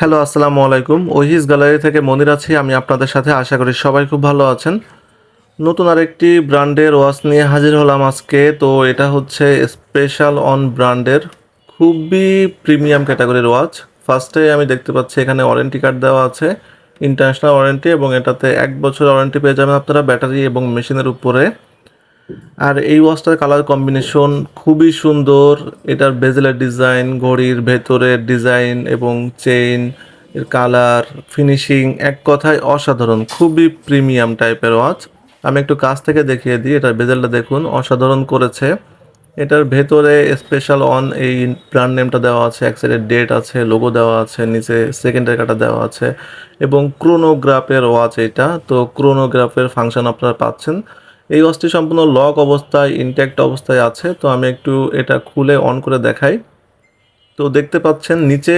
Hello, আসসালামু আলাইকুম। ওহিস gallery থেকে মনির আছি। আমি আপনাদের সাথে আশা করি সবাই খুব ভালো আছেন। নতুন আরেকটি ব্র্যান্ডের ওয়াচ নিয়ে হাজির হলাম আজকে। তো এটা হচ্ছে স্পেশাল অন ব্র্যান্ডের খুবই প্রিমিয়াম ক্যাটাগরির ওয়াচ। ফার্স্টে আমি দেখতে পাচ্ছি এখানে ওয়ারেন্টি কার্ড দেওয়া আছে, ইন্টারন্যাশনাল ওয়ারেন্টি, এবং এটাতে এক বছর ওয়ারেন্টি পেয়ে যাবেন আপনারা ব্যাটারি এবং মেশিনের উপরে। আর এই ওয়াচটার কালার কম্বিনেশন খুবই সুন্দর। এটার বেজেলের ডিজাইন ঘড়ির ভেতরের ডিজাইন এবং চেইন এর কালার ফিনিশিং এক কথায় অসাধারণ, খুবই প্রিমিয়াম টাইপের ওয়াচ আমি একটু কাছ থেকে দেখিয়ে দিই, এটার বেজেলটা দেখুন, অসাধারণ করেছে। এটার ভেতরে স্পেশাল অন এই ব্র্যান্ড নেমটা দেওয়া আছে, এক সাইডে ডেট আছে লোগো দেওয়া আছে, নিচে সেকেন্ডের কাটা দেওয়া আছে এবং ক্রোনোগ্রাফের ওয়াচ এটা। তো ক্রোনোগ্রাফের ফাংশন আপনারা পাচ্ছেন। এই ওয়াচটি সম্পূর্ণ লক অবস্থায় ইনট্যাক্ট অবস্থায় আছে, তো আমি একটু এটা খুলে অন করে দেখাই। তো দেখতে পাচ্ছেন, নিচে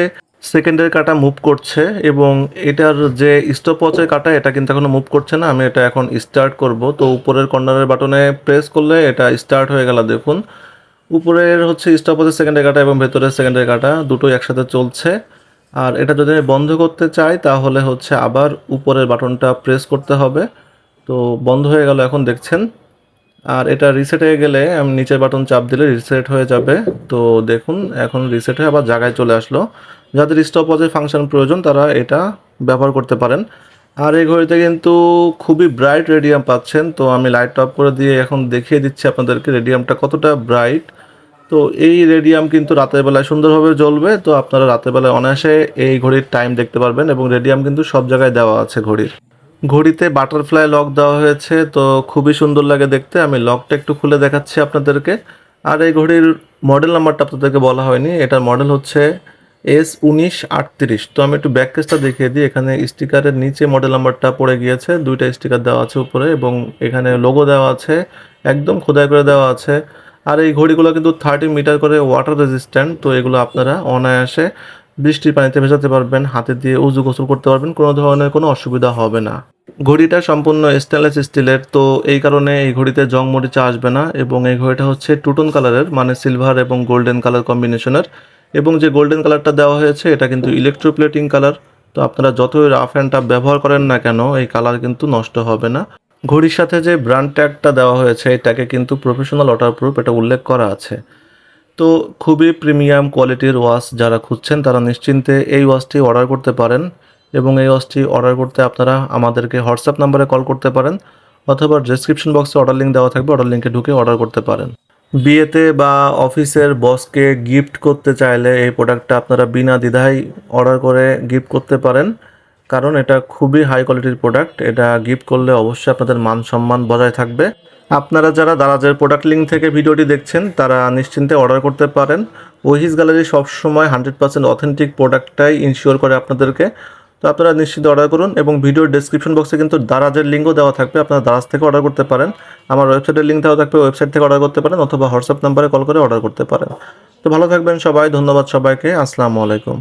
সেকেন্ডের কাটা মুভ করছে এবং এটার যে স্টপ ওয়াচের কাটা, এটা কিন্তু এখনও মুভ করছে না, আমি এটা এখন স্টার্ট করব। তো উপরের কর্নারের বাটনে প্রেস করলে এটা স্টার্ট হয়ে গেল, দেখুন। উপরের হচ্ছে স্টপ ওয়াচের সেকেন্ডের কাটা এবং ভেতরের সেকেন্ডের কাটা, দুটোই একসাথে চলছে। আর এটা যদি আমি বন্ধ করতে চাই, তাহলে হচ্ছে আবার উপরের বাটনটা প্রেস করতে হবে। তো বন্ধ হয়ে গেল এখন দেখছেন। আর এটা রিসেট হয়ে গেলে আমি নিচের বাটন চাপ দিলে রিসেট হয়ে যাবে। তো দেখুন, এখন রিসেট হয়ে আবার জায়গায় চলে আসলো। যাদের স্টপ ওয়াচের ফাংশন প্রয়োজন, তারা এটা ব্যবহার করতে পারেন। আর এই ঘড়িতে কিন্তু খুবই ব্রাইট রেডিয়াম পাচ্ছেন। তো আমি লাইট অফ করে দিয়ে এখন দেখিয়ে দিচ্ছি আপনাদেরকে রেডিয়ামটা কতটা ব্রাইট তো এই রেডিয়াম কিন্তু রাতের বেলায় সুন্দরভাবে জ্বলবে। তো আপনারা রাতের বেলায় অনায়াসে এই ঘড়ির টাইম দেখতে পারবেন এবং রেডিয়াম কিন্তু সব জায়গায় দেওয়া আছে ঘড়ির। ঘড়িতে বাটারফ্লাই লক দেওয়া হয়েছে, তো খুবই সুন্দর লাগে দেখতে। আমি লকটা একটু খুলে দেখাচ্ছি আপনাদেরকে। আর এই ঘড়ির মডেল নাম্বারটা আপনাদেরকে বলা হয়নি, এটার মডেল হচ্ছে এস উনিশ আটত্রিশ। তো আমি একটু ব্যাক কেসটা দেখিয়ে দিই, এখানে স্টিকারের নিচে মডেল নাম্বারটা পড়ে গিয়েছে, দুইটা স্টিকার দেওয়া আছে উপরে এবং এখানে লোগো দেওয়া আছে, একদম খোদাই করে দেওয়া আছে। আর এই ঘড়িগুলো কিন্তু থার্টি মিটার করে ওয়াটার রেজিস্ট্যান্ট তো এগুলো আপনারা অনায়াসে বৃষ্টির পানিতে ভেজাতে পারবেন, হাতে দিয়ে উজু গোসল করতে পারবেন, কোনো ধরনের কোনো অসুবিধা হবে না। ঘড়িটা সম্পূর্ণ স্টেনলেস স্টিলের তো এই কারণে এই ঘড়িতে জং মরিচা আসবে না এবং এই ঘড়িটা হচ্ছে টুটন কালারের মানে সিলভার এবং গোল্ডেন কালার কম্বিনেশনের এবং যে গোল্ডেন কালারটা দেওয়া হয়েছে, এটা কিন্তু ইলেকট্রোপ্লেটিং কালার তো আপনারা যতই রাফ অ্যান্ড টাফ ব্যবহার করেন না কেন, এই কালার কিন্তু নষ্ট হবে না। ঘড়ির সাথে যে ব্র্যান্ড ট্যাগটা দেওয়া হয়েছে, এটাকে কিন্তু প্রফেশনাল ওয়াটার প্রুফ এটা উল্লেখ করা আছে। তো খুবই প্রিমিয়াম কোয়ালিটির ওয়াচ যারা খুঁজছেন তারা নিশ্চিন্তে এই ওয়াচটি অর্ডার করতে পারেন এবং এই ওয়াচটি অর্ডার করতে আপনারা আমাদেরকে হোয়াটসঅ্যাপ নাম্বারে কল করতে পারেন অথবা ডেসক্রিপশন বক্সে অর্ডার লিঙ্ক দেওয়া থাকবে অর্ডার লিঙ্কে ঢুকে অর্ডার করতে পারেন। বিয়েতে বা অফিসের বসকে গিফট করতে চাইলে এই প্রোডাক্টটা আপনারা বিনা দ্বিধায় অর্ডার করে গিফট করতে পারেন, কারণ এটা খুবই হাই কোয়ালিটির প্রোডাক্ট এটা গিফট করলে অবশ্যই আপনাদের মান সম্মান বজায় থাকবে। আপনারা যারা দারাজের প্রোডাক্ট লিঙ্ক থেকে ভিডিওটি দেখছেন, তারা নিশ্চিন্তে অর্ডার করতে পারেন। ওহিস গ্যালারি সবসময় হান্ড্রেড পার্সেন্ট অথেন্টিক প্রোডাক্টটাই ইনশিওর করে আপনাদেরকে। তো আপনারা নিশ্চিন্তে অর্ডার করুন এবং ভিডিওর ডেসক্রিপশন বক্সে কিন্তু দারাজের লিঙ্কও দেওয়া থাকবে, আপনারা দারাজ থেকে অর্ডার করতে পারেন। আমার ওয়েবসাইটের লিঙ্ক দেওয়া থাকবে ওয়েবসাইট থেকে অর্ডার করতে পারেন অথবা হোয়াটসঅ্যাপ নাম্বারে কল করে অর্ডার করতে পারেন। তো ভালো থাকবেন সবাই, ধন্যবাদ সবাইকে, আসসালামু আলাইকুম।